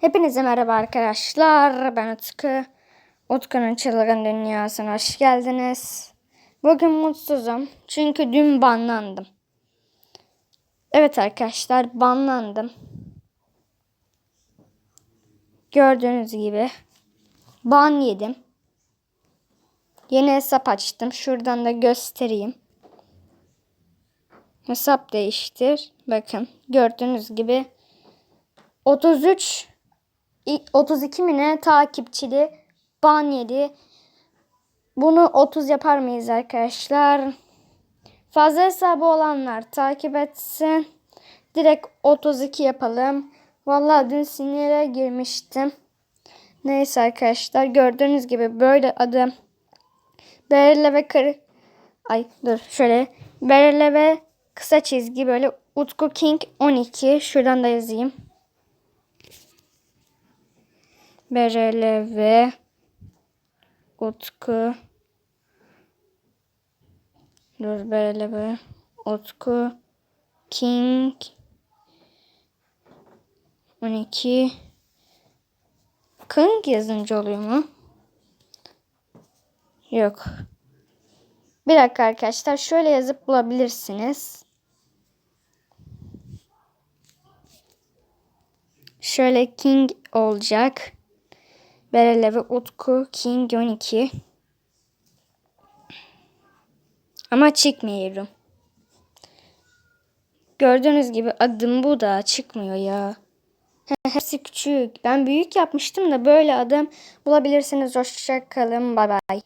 Hepinize merhaba arkadaşlar. Ben Utku. Utku'nun çılgın dünyasına hoş geldiniz. Bugün mutsuzum. Çünkü dün banlandım. Evet arkadaşlar banlandım. Gördüğünüz gibi ban yedim. Yeni hesap açtım. Şuradan da göstereyim. Hesap değiştir. Bakın gördüğünüz gibi 33 i- 32 mi ne takipçili ban yedi. Bunu 30 yapar mıyız arkadaşlar? Fazla hesabı olanlar takip etsin. Direkt 32 yapalım. Vallahi dün sinire girmiştim. Neyse arkadaşlar gördüğünüz gibi böyle adım Berle ve kır Ay dur şöyle Berle ve kısa çizgi böyle Utku King 12 şuradan da yazayım. Berele ve Utku Dur Berele ve Utku King 12 King yazınca oluyor mu? Yok. Bir dakika arkadaşlar şöyle yazıp bulabilirsiniz. Şöyle King olacak. Berele ve Utku King 12. Ama çıkmıyorum. Gördüğünüz gibi adım bu da çıkmıyor ya. Hepsi küçük. Ben büyük yapmıştım da böyle adım bulabilirsiniz. Hoşçakalın. Bay bay.